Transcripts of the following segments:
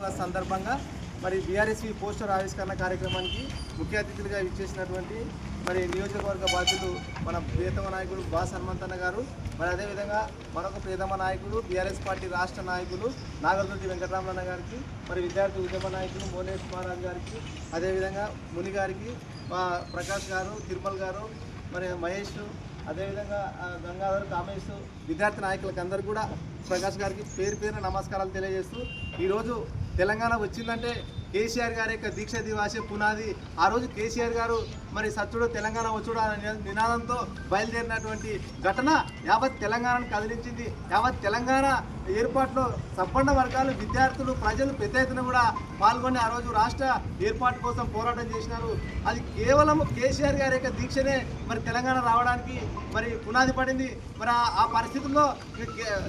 దివస్ సందర్భంగా మరి BRSV poster ఆవిష్కరణ కార్యక్రమానికి ముఖ్య అతిథులుగా ఇచ్చేసినటువంటి మరి నియోజకవర్గ బాధ్యులు మన ప్రియతమ నాయకుడు బాస్ హనుమంతన్న గారు మరి అదేవిధంగా మరొక ప్రియతమ నాయకుడు బీఆర్ఎస్ పార్టీ రాష్ట్ర నాయకులు నాగర్దొడ్డి వెంకటరామన్న గారికి మరి విద్యార్థి ఉద్యమ నాయకులు మోనేష్ మహారాజ్ గారికి అదేవిధంగా ముని గారికి మా ప్రకాష్ గారు తిరుమల్ గారు మరి మహేష్ అదేవిధంగా గంగాధర్ కామేష్ విద్యార్థి నాయకులకు అందరూ కూడా ప్రకాష్ గారికి పేరు పేరు నమస్కారాలు తెలియజేస్తూ ఈరోజు తెలంగాణ వచ్చిందంటే కేసీఆర్ గారి యొక్క దీక్ష దివాసే పునాది. ఆ రోజు కేసీఆర్ గారు మరి సత్యుడు తెలంగాణ వచ్చుడు అనే నినాదంతో బయలుదేరినటువంటి ఘటన యావత్ తెలంగాణను కదిలించింది. యావత్ తెలంగాణ ఏర్పాటులో సంపన్న వర్గాలు విద్యార్థులు ప్రజలు పెద్ద ఎత్తున కూడా పాల్గొని ఆ రోజు రాష్ట్ర ఏర్పాటు కోసం పోరాటం చేసినారు. అది కేవలం కేసీఆర్ గారి యొక్క దీక్షనే మరి తెలంగాణ రావడానికి మరి పునాది పడింది. మరి ఆ- పరిస్థితుల్లో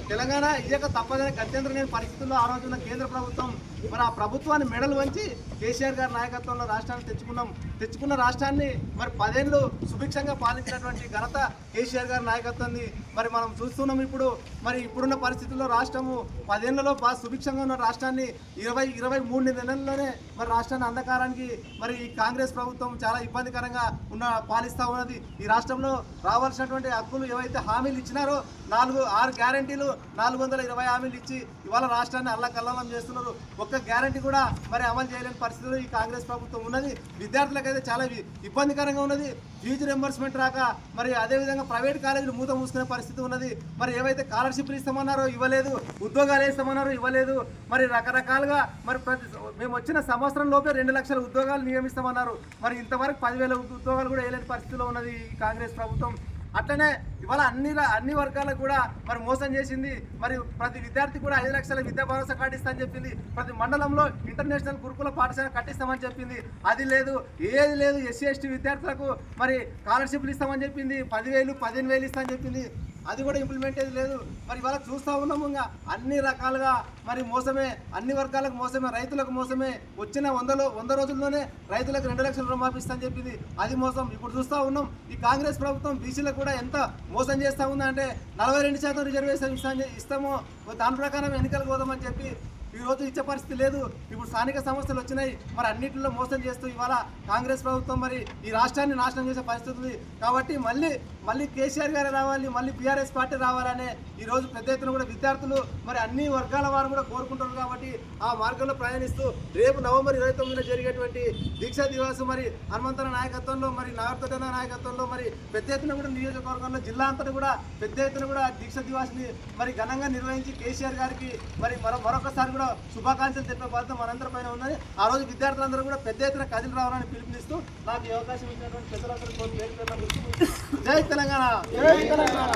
తెలంగాణ ఇయ్యక తప్పదని గత్యంతరం లేని పరిస్థితుల్లో ఆ రోజున కేంద్ర ప్రభుత్వం మరి ఆ ప్రభుత్వాన్ని మెడలు వంచి కేసీఆర్ గారి నాయకత్వంలో రాష్ట్రాన్ని తెచ్చుకున్నాం. తెచ్చుకున్న రాష్ట్రాన్ని మరి పదేళ్ళు సుభిక్షంగా పాలించినటువంటి ఘనత కేసీఆర్ గారి నాయకత్వాన్ని మరి మనం చూస్తున్నాం ఇప్పుడు. మరి ఇప్పుడున్న పరిస్థితుల్లో రాష్ట్రము పదేళ్ళలో బాగా సుభిక్షంగా ఉన్న రాష్ట్రాన్ని ఇరవై ఇరవై మూడు నెలల్లోనే మరి రాష్ట్రాన్ని అంధకారానికి మరి ఈ కాంగ్రెస్ ప్రభుత్వం చాలా ఇబ్బందికరంగా ఉన్న పాలిస్తూ ఉన్నది. ఈ రాష్ట్రంలో రావాల్సినటువంటి హక్కులు ఏవైతే హామీలు ఇచ్చినారో నాలుగు ఆరు గ్యారంటీలు నాలుగు వందల ఇరవై హామీలు ఇచ్చి ఇవాళ రాష్ట్రాన్ని అల్లకల్లం చేస్తున్నారు. ఒక్క గ్యారంటీ కూడా మరి అమలు చేయలేని పరిస్థితిలో ఈ కాంగ్రెస్ ప్రభుత్వం ఉన్నది. విద్యార్థులకైతే చాలా ఇబ్బందికరంగా ఉన్నది. ఫీజు రెంబర్స్మెంట్ రాక మరి అదేవిధంగా ప్రైవేట్ కాలేజీలు మూత మూసుకునే పరిస్థితి ఉన్నది. మరి ఏవైతే స్కాలర్షిప్లు ఇస్తామన్నారో ఇవ్వలేదు ఉద్యోగాలు వేస్తామన్నారో ఇవ్వలేదు మరి రకరకాలుగా మరి ప్రతి మేము వచ్చిన సంవత్సరం లోపే రెండు లక్షల ఉద్యోగాలు నియమిస్తామన్నారు. మరి ఇంతవరకు పదివేల ఉద్యోగాలు కూడా వేయలేని పరిస్థితిలో ఉన్నది ఈ కాంగ్రెస్ ప్రభుత్వం. అట్లనే ఇవాళ అన్ని అన్ని వర్గాలకు కూడా మరి మోసం చేసింది. మరి ప్రతి విద్యార్థి కూడా ఐదు లక్షల విద్యా భరోసా కార్డు ఇస్తామని చెప్పింది. ప్రతి మండలంలో ఇంటర్నేషనల్ గురుకుల పాఠశాల కట్టిస్తామని చెప్పింది. అది లేదు ఏది లేదు ఎస్సీ ఎస్టీ విద్యార్థులకు మరి స్కాలర్షిప్లు ఇస్తామని చెప్పింది. పదివేలు పదిహేను వేలు ఇస్తామని చెప్పింది. అది కూడా ఇంప్లిమెంట్ లేదు. మరి ఇవాళ చూస్తూ ఉన్నాము ఇంకా అన్ని రకాలుగా మరి మోసమే అన్ని వర్గాలకు మోసమే రైతులకు మోసమే వచ్చిన వందలో వంద రోజుల్లోనే రైతులకు రెండు లక్షల రుణమాఫీ ఇస్తా అని చెప్పింది. అది మోసం. ఇప్పుడు చూస్తూ ఉన్నాం ఈ కాంగ్రెస్ ప్రభుత్వం బీసీలకు కూడా ఎంత మోసం చేస్తూ ఉందంటే నలభై రెండు శాతం రిజర్వేషన్ ఇస్తా ఇస్తామో. దాని ప్రకారం ఎన్నికలకు పోదామని చెప్పి ఈ రోజు ఇచ్చే పరిస్థితి లేదు. ఇప్పుడు స్థానిక సమస్యలు వచ్చినాయి. మరి అన్నింటిలో మోసం చేస్తూ ఇవాళ కాంగ్రెస్ ప్రభుత్వం మరి ఈ రాష్ట్రాన్ని నాశనం చేసే పరిస్థితి ఉంది. కాబట్టి మళ్ళీ మళ్ళీ కేసీఆర్ గారు రావాలి మళ్ళీ బీఆర్ఎస్ పార్టీ రావాలనే ఈ రోజు పెద్ద ఎత్తున కూడా విద్యార్థులు మరి అన్ని వర్గాల వారు కూడా కోరుకుంటున్నారు కాబట్టి ఆ మార్గంలో ప్రయాణిస్తూ రేపు నవంబర్ ఇరవై తొమ్మిదిన జరిగేటువంటి దీక్షా దివాస్ మరి హనుమంతన నాయకత్వంలో మరి నాగర్తోట నాయకత్వంలో మరి పెద్ద ఎత్తున కూడా నియోజకవర్గంలో జిల్లా అంతటా కూడా పెద్ద ఎత్తున కూడా దీక్ష దివాస్ని మరి ఘనంగా నిర్వహించి కేసీఆర్ గారికి మరి మరో మరొకసారి కూడా శుభాకాంక్షలు తెలిపే బాధ్యత మనందరి పైన ఉన్నది. ఆ రోజు విద్యార్థులందరూ కూడా పెద్ద ఎత్తున కదిలి రావాలని పిలుపునిస్తూ నాకు ఈ అవకాశం ఇచ్చినటువంటి పెద్దలందరూ కోరి జై తెలంగాణ! జై తెలంగాణ!